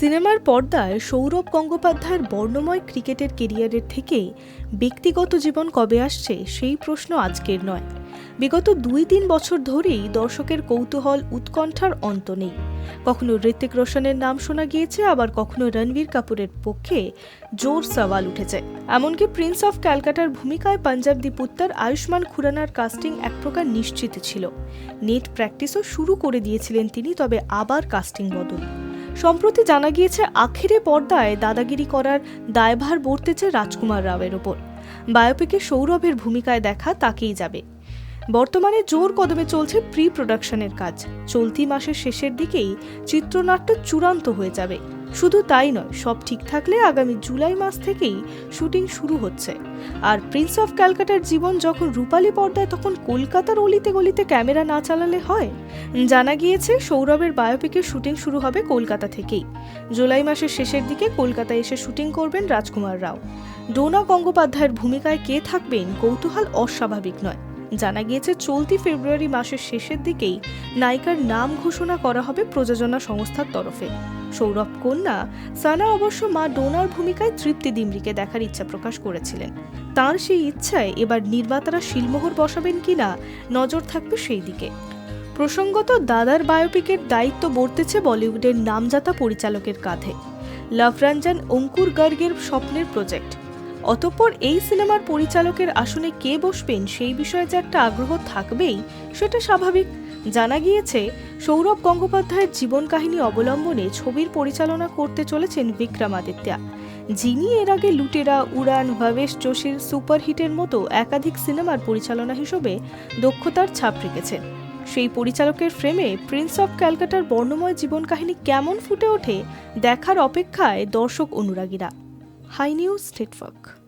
সিনেমার পর্দায় সৌরভ গঙ্গোপাধ্যায়ের বর্ণময় ক্রিকেটের কেরিয়ারের থেকে ব্যক্তিগত জীবন কবে আসছে সেই প্রশ্ন আজকের নয়। বিগত দুই তিন বছর ধরেই দর্শকের কৌতূহল উৎকণ্ঠার অন্ত নেই। কখনো ঋত্বিক রোশনের নাম শোনা গিয়েছে, আবার কখনো রণবীর কাপুরের পক্ষে জোর সওয়াল উঠেছে। এমনকি প্রিন্স অফ ক্যালকাটার ভূমিকায় পাঞ্জাব দি পুত্তর আয়ুষ্মান খুরানার কাস্টিং এক প্রকার নিশ্চিত ছিল। নেট প্র্যাকটিসও শুরু করে দিয়েছিলেন তিনি, তবে আবার কাস্টিং বদল। সম্প্রতি জানা গিয়েছে, আখেরে পর্দায় দাদাগিরি করার দায়ভার বর্তেছে রাজকুমার রাওয়ের ওপর। বায়োপিকে সৌরভের ভূমিকায় দেখা তাকেই যাবে। বর্তমানে জোর কদমে চলছে প্রি প্রোডাকশনের কাজ। চলতি মাসের শেষের দিকেই চিত্রনাট্য চূড়ান্ত হয়ে যাবে। শুধু তাই নয়, সব ঠিক থাকলে আগামী জুলাই মাস থেকেই শুটিং শুরু হচ্ছে। আর প্রিন্স অফ ক্যালকাটার জীবন যখন রূপালী পর্দায়, তখন কলকাতার অলিতে গলিতে ক্যামেরা না চালালে হয়? জানা গিয়েছে, সৌরভের বায়োপিকের শুটিং শুরু হবে কলকাতা থেকেই। জুলাই মাসের শেষের দিকে কলকাতায় এসে শুটিং করবেন রাজকুমার রাও। ডোনা গঙ্গোপাধ্যায়ের ভূমিকায় কে থাকবেন? কৌতূহল অস্বাভাবিক নয়। জানা গিয়েছে, চলতি ফেব্রুয়ারি মাসের শেষের দিকেই নায়িকার নাম ঘোষণা করা হবে প্রযোজনা সংস্থার তরফে। সৌরভ কন্যা, সানা অবশ্য মা ডোনার ভূমিকায় তৃপ্তি দিমরিকে দেখার ইচ্ছা প্রকাশ করেছিলেন। তার সেই ইচ্ছায় এবার নির্মাতারা শিলমোহর বসাবেন কিনা নজর থাকবে সেই দিকে। প্রসঙ্গত, দাদার বায়োপিকের দায়িত্ব বর্তেছে বলিউডের নামজাতা পরিচালকের কাঁধে। লভরঞ্জন অঙ্কুর গার্গের স্বপ্নের প্রজেক্ট। অতঃপর এই সিনেমার পরিচালকের আসনে কে বসবেন সেই বিষয়ে যে একটা আগ্রহ থাকবেই, সেটা স্বাভাবিক। জানা গিয়েছে, সৌরভ গঙ্গোপাধ্যায়ের জীবন কাহিনী অবলম্বনে ছবির পরিচালনা করতে চলেছেন বিক্রমাদিত্যা। যিনি এর আগে লুটেরা, উড়ান, ভবেশ যোশীর সুপারহিটের মতো একাধিক সিনেমার পরিচালনা হিসেবে দক্ষতার ছাপ রেখেছেন। সেই পরিচালকের ফ্রেমে প্রিন্স অফ ক্যালকাটার বর্ণময় জীবন কাহিনী কেমন ফুটে ওঠে, দেখার অপেক্ষায় দর্শক অনুরাগীরা। High News Network.